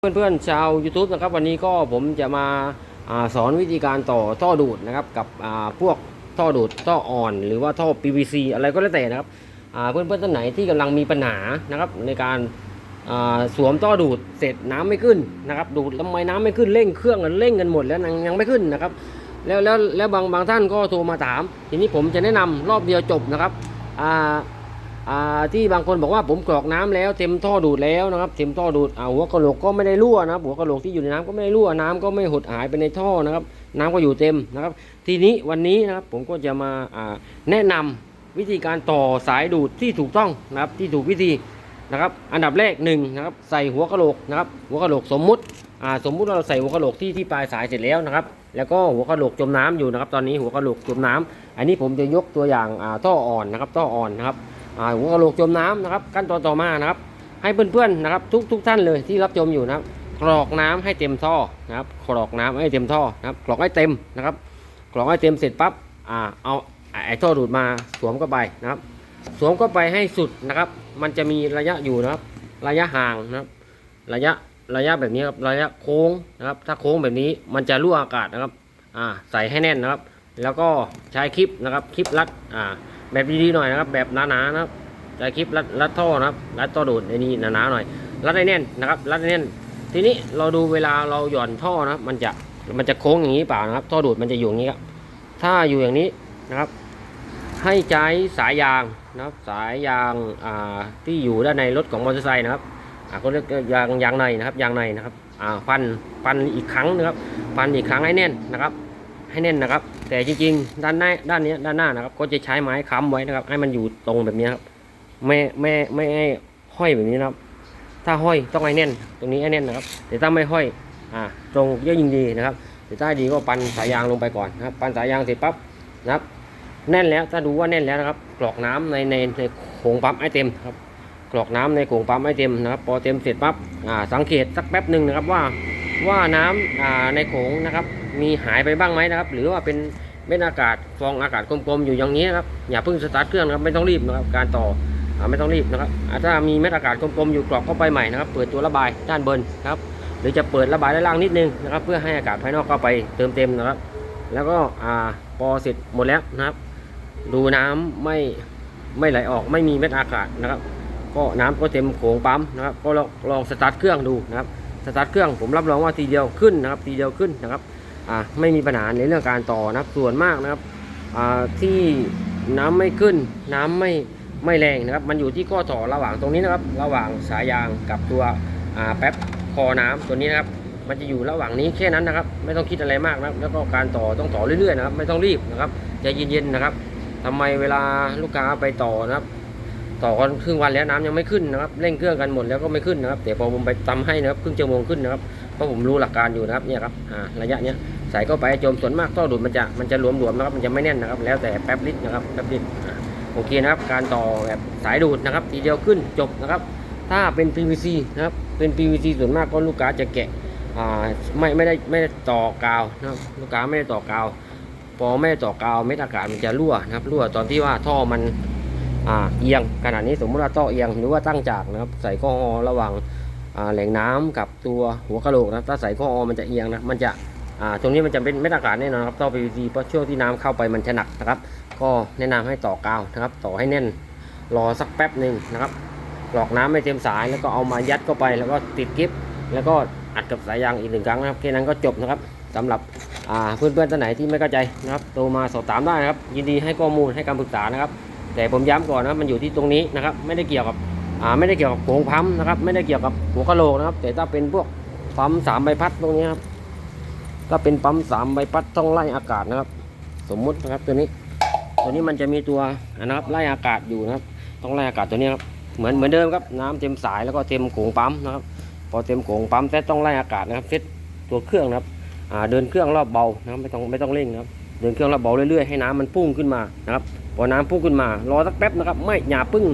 เพื่อนๆชาว YouTube นะครับวันนี้ก็ผมจะมาอาสอนวิธีการต่อท่อดูดนะครับกับพวกท่อดูดท่ออ่อน หรือว่าท่อ PVC อะไรก็แล้วแต่นะครับเพื่อนๆท่านไหนที่กำลังมีปัญหานะครับในการาสวมท่อดูดเสร็จน้ำไม่ขึ้นนะครับดูดทำไมน้ำไม่ขึ้นเร่งเครื่องกันเร่งกันหมดแล้วยังไม่ขึ้นนะครับแล้วแล้วแล้วบางบางท่านก็โทรมาถาม ทีนี้ผมจะแนะนำรอบเดียวจบนะครับอ่า ที่บางคนบอกว่าผมกรอกน้ำแล้วเต็มท่อดูดแล้วนะครับเต็มท่อดูดอ่าหัวกระโหลกก็ไม่ได้รั่วนะครับหัวกระโหลกที่อยู่ในน้ำก็ไม่ได้รั่วน้ำก็ไม่หดหายไปในท่อนะครับ น้ำก็อยู่เต็มนะครับ ทีนี้วันนี้นะครับผมก็จะมาแนะนำวิธีการต่อสายดูดที่ถูกต้องนะครับที่ถูกวิธีนะครับอันดับแรกหนึ่งนะครับใส่หัวกระโหลกนะครับหัวกระโหลกสมมุติอ่าสมมุติเราใส่หัวกระโหลกที่ที่ปลายสายเสร็จแล้วนะครับ แล้วก็หัวกระโหลกจมน้ำอยู่นะครับ ตอนนี้หัวกระโหลกจมน้ำอันนี้ผมจะยกตัวอย่างอ่าท่ออ่อนนะครับท่ออ่อนนะครับ หัวกะโหลกจมน้ำนะครับ ขั้นตอนต่อมานะครับ ให้เพื่อนๆนะครับ ทุกทุกท่านเลยที่รับชมอยู่นะครับกรอกน้ำให้เต็มท่อนะครับกรอกน้ำให้เต็มท่อนะครับกรอกให้เต็มนะครับกรอกให้เต็มเสร็จปั๊บอ่าเอาไอ้ท่อดูดมาสวมเข้าไปนะครับ สวมเข้าไปให้สุดนะครับ มันจะมีระยะอยู่นะครับ ระยะห่างนะครับ ระยะระยะแบบนี้ครับระยะโค้งนะครับ ถ้าโค้งแบบนี้มันจะรั่วอากาศนะครับอ่าใส่ให้แน่นนะครับ แล้วก็ใช้คลิปนะครับคลิปรัดอ่า แบบดีๆหน่อยนะครับ แบบหนาๆนะครับใช้คลิปรัดรัดท่อนะครับ รัดท่อดูดในนี้หนาๆหน่อย รัดให้แน่นนะครับ รัดให้แน่น ทีนี้เราดูเวลาเราหย่อนท่อนะครับมันจะมันจะโค้งอย่างนี้เปล่านะครับ ท่อดูดมันจะอยู่อย่างนี้ครับ ถ้าอยู่อย่างนี้นะครับ ให้ใช้สายยางนะครับ สายยางอ่าที่อยู่ด้านในรถของมอเตอร์ไซค์นะครับอ่าก็เรียกยางยางในนะครับ ยางในนะครับอ่าฟันฟันอีกครั้งนะครับ ฟันอีกครั้งให้แน่นนะครับ ให้แน่นนะครับ แต่จริงๆ ด้านหน้าด้านนี้ด้านหน้านะครับ ก็จะใช้ไม้ค้ำไว้นะครับ ให้มันอยู่ตรงแบบนี้ครับไม่ไม่ไม่ให้ห้อยแบบนี้นะครับ ถ้าห้อยต้องให้แน่น ตรงนี้ให้แน่นนะครับแต่ถ้าไม่ห้อยอ่าตรงเยอะยิ่งดีนะครับแต่ถ้าดีก็ปันสายยางลงไปก่อนนะครับ ปันสายยางเสร็จปั๊บนะครับ แน่นแล้วถ้าดูว่าแน่นแล้วนะครับ กรอกน้ำในในในโขงปั๊มให้เต็มครับกรอกน้ำในโขงปั๊มให้เต็มนะครับ พอเต็มเสร็จปั๊บอ่าสังเกตสักแป๊บหนึ่งนะครับว่า ว่าน้ำอ่าในโขงนะครับ มีหายไปบ้างไหมนะครับ หรือว่าเป็นเม็ดอากาศฟองอากาศกลมๆอยู่อย่างนี้นะครับอย่าเพิ่งสตาร์ทเครื่องนะครับไม่ต้องรีบนะครับการต่ออไม่ต้องรีบนะครับถ้ามีเม็ดอากาศกลมๆอยู่กรอกเข้าไปใหม่นะครับ เปิดตัวระบายด้านบนครับ หรือจะเปิดระบายด้านล่างนิดนึงนะครับ เพื่อให้อากาศภายนอกเข้าไปเติมเต็มนะครับ แล้วก็พอเสร็จหมดแล้วนะครับ ดูน้ำไม่ไม่ไหลออกไม่มีเม็ดอากาศนะครับ ก็น้ำก็เต็มโขงปั๊มนะครับ ก็ลองลองสตาร์ทเครื่องดูนะครับ สตาร์ทเครื่องผมรับรองว่าทีเดียวขึ้นนะครับทีเดียวขึ้นนะครับอ่าไม่มีปัญหาในเรื่องการต่อนะครับส่วนมากนะครับอ่าที่น้ำไม่ขึ้น น้ำไม่ไม่แรงนะครับ มันอยู่ที่ข้อต่อระหว่างตรงนี้นะครับ ระหว่างสายยางกับตัวอ่าแป๊บคอน้ำตัวนี้นะครับ มันจะอยู่ระหว่างนี้แค่นั้นนะครับ ไม่ต้องคิดอะไรมากนะครับ แล้วก็การต่อต้องต่อเรื่อยๆนะครับ ไม่ต้องรีบนะครับใจเย็นๆนะครับทำไมเวลาลูกค้าไปต่อนะครับ ต่อกันครึ่งวันแล้วน้ำยังไม่ขึ้นนะครับเร่งเครื่องกันหมดแล้วก็ไม่ขึ้นนะครับแต่พอผมไปทำให้นะครับครึ่งชั่วโมงขึ้นนะครับเพราะผมรู้หลักการอยู่นะครับเนี่ยครับอ่าระยะเนี้ยใส่เข้าไปโจมส่วนมากท่อดูดมันจะมันจะหลวมๆนะครับมันจะไม่แน่นนะครับ แล้วแต่แป๊บลิตรนะครับแป๊บลิตรโอเคนะครับ การต่อแบบสายดูดนะครับ ทีเดียวขึ้นจบนะครับ ถ้าเป็น PVC นะครับเป็น PVC ส่วนมากก็ลูกค้าจะแกะอ่าไม่ไม่ได้ไม่ได้ต่อกาวนะครับลูกค้าไม่ได้ต่อกาวพอไม่ได้ต่อกาวเม็ดอากาศมันจะรั่วนะครับรั่วตอนที่ว่าท่อมัน อ่าเอียงขนาดนี้สมมติว่าท่อเอียงหรือว่าตั้งจากนะครับใส่ข้ออระหว่างแหล่งน้ำกับตัวหัวกะโหลกนะถ้าใส่ข้ออมันจะเอียงนะมันจะอ่าตรงนี้มันจะเป็นเม็ดอากาศแน่นอนครับท่อ PVC เพราะช่วงที่น้ำเข้าไปมันจะหนักนะครับ ก็แนะนำให้ต่อกาวนะครับ ต่อให้แน่นรอสักแป๊บหนึ่งนะครับกรอกน้ำไม่เต็มสายแล้วก็เอามายัดเข้าไป แล้วก็ติดกิ๊บแล้วก็อัดกับสายยางอีกหนึ่งครั้งนะครับแค่นั้นก็จบนะครับสำหรับอ่าเพื่อนๆท่านไหนที่ไม่เข้าใจนะครับโทรมาสอบถามได้นะครับ ยินดีให้ข้อมูลให้คำปรึกษานะครับ แต่ผมย้ำก่อนนะครับมันอยู่ที่ตรงนี้นะครับ ไม่ได้เกี่ยวกับอ่าไม่ได้เกี่ยวกับโขงพัมนะครับ ไม่ได้เกี่ยวกับหัวกะโหลกนะครับ แต่ถ้าเป็นพวกปั๊มสามใบพัดตรงนี้ครับถ้าเป็นปั๊มสามใบพัดต้องไล่อากาศนะครับ สมมุตินะครับตัวนี้ ตัวนี้มันจะมีตัวนะครับไล่อากาศอยู่นะครับ ต้องไล่อากาศตัวนี้ครับเหมือนเหมือนเดิมครับน้ำเต็มสายแล้วก็เต็มโขงปั๊มนะครับ พอเต็มโขงปั๊มแต่ต้องไล่อากาศนะครับเซตตัวเครื่องนะครับเดินเครื่องรอบเบานะครับไม่ต้องไม่ต้องเร่งนะครับ เดินเครื่องรอบเบาเรื่อยๆให้น้ำมันพุ่งขึ้นมานะครับ พอน้ำพุ่งขึ้นมา รอสักแป๊บนะครับ ไม่อย่าพึ่ง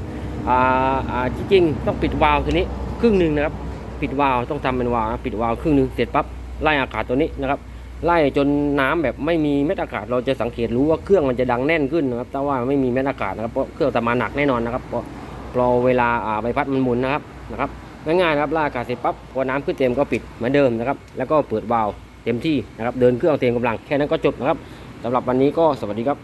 อ่าอ่าจริงๆต้องปิดวาล์วตัวนี้ครึ่งหนึ่งนะครับ ปิดวาล์วต้องทำเป็นวาล์วปิดวาล์วครึ่งหนึ่งเสร็จปั๊บไล่อากาศตัวนี้นะครับ ไล่จนน้ำแบบไม่มีเม็ดอากาศ เราจะสังเกตรู้ว่าเครื่องมันจะดังแน่นขึ้นนะครับแต่ว่าไม่มีเม็ดอากาศนะครับเพราะเครื่องจะมาหนักแน่นอนนะครับเพราะเราเวลาอ่าใบพัดมันหมุนนะครับนะครับง่ายๆนะครับลากอากาศเสร็จปั๊บพอน้ำขึ้นเต็มก็ปิดเหมือนเดิมนะครับแล้วก็เปิดวาล์วเต็มที่นะครับเดินเครื่องเต็มกำลังแค่นั้นก็จบนะครับสำหรับวันนี้ก็สวัสดีครับ